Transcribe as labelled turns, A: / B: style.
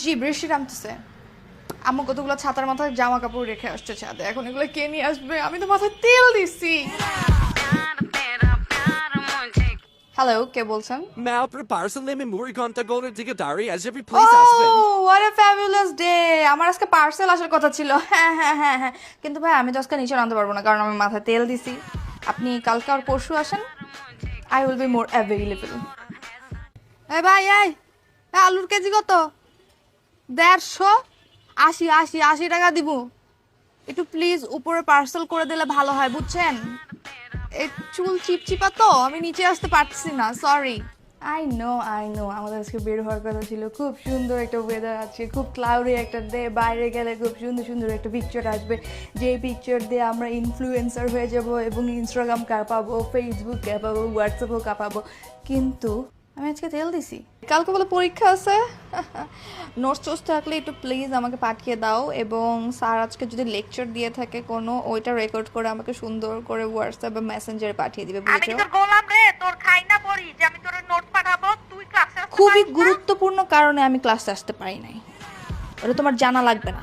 A: জি বৃষ্টি নামতেছে। আম্মু কতগুলো ছাতার মাথায় জামা কাপড় রেখে আসছে ছাদে। এখন এগুলো কে নিয়ে আসবে? আমি তো মাথায় তেল দিচ্ছি। হ্যালো কে বলছেন?
B: Mal prepara-se lemme muri conta agora de Gadari as every
A: ও
B: place has been.
A: What a fabulous day আমার আজকে পার্সেল আসার কথা ছিল। হ্যাঁ হ্যাঁ হ্যাঁ হ্যাঁ। কিন্তু ভাই আমি তো আজকে নিচে আনতে পারব না কারণ আমি মাথায় তেল দিছি। আপনি কালকে আর পরশু আসেন। I will be more available এই ভাই এই আলুর কেজি কত? দেড়শো আশি আশি আশি টাকা দিব। একটু প্লিজ উপরে পার্সেল করে দিলে ভালো হয়, বুঝছেন? চুল চিপচিপা তো, আমি নিচে আসতে পারছি না sorry I know I know আমাদের আজকে বের হওয়ার কথা ছিল। খুব সুন্দর একটা ওয়েদার আছে, খুব ক্লাউডি একটা ডে বাইরে গেলে খুব সুন্দর সুন্দর একটা পিকচার আসবে। যে পিকচার দিয়ে আমরা ইনফ্লুয়েন্সার হয়ে যাব এবং ইনস্টাগ্রাম কাঁপাবো ফেসবুক কাঁপাবো হোয়াটসঅ্যাপও কাঁপাবো কিন্তু আমি আজকে তেল দিছি। কালকে বলে পরীক্ষা আছে। নোটস টোটস থাকলে একটু প্লিজ আমাকে পাঠিয়ে দাও এবং স্যার আজকে যদি লেকচার দিয়ে থাকে কোনো ওইটা রেকর্ড করে আমাকে সুন্দর করে হোয়াটসঅ্যাপ বা মেসেঞ্জারে পাঠিয়ে দিবে
C: আমি তোর গোলাম রে তোর খাই না পড়ি যে আমি তোর নোট পাঠাবো তুই ক্লাসে
A: খুবই গুরুত্বপূর্ণ কারণে আমি ক্লাসে আসতে পারি নাই। ওটা তোমার জানা লাগবে না।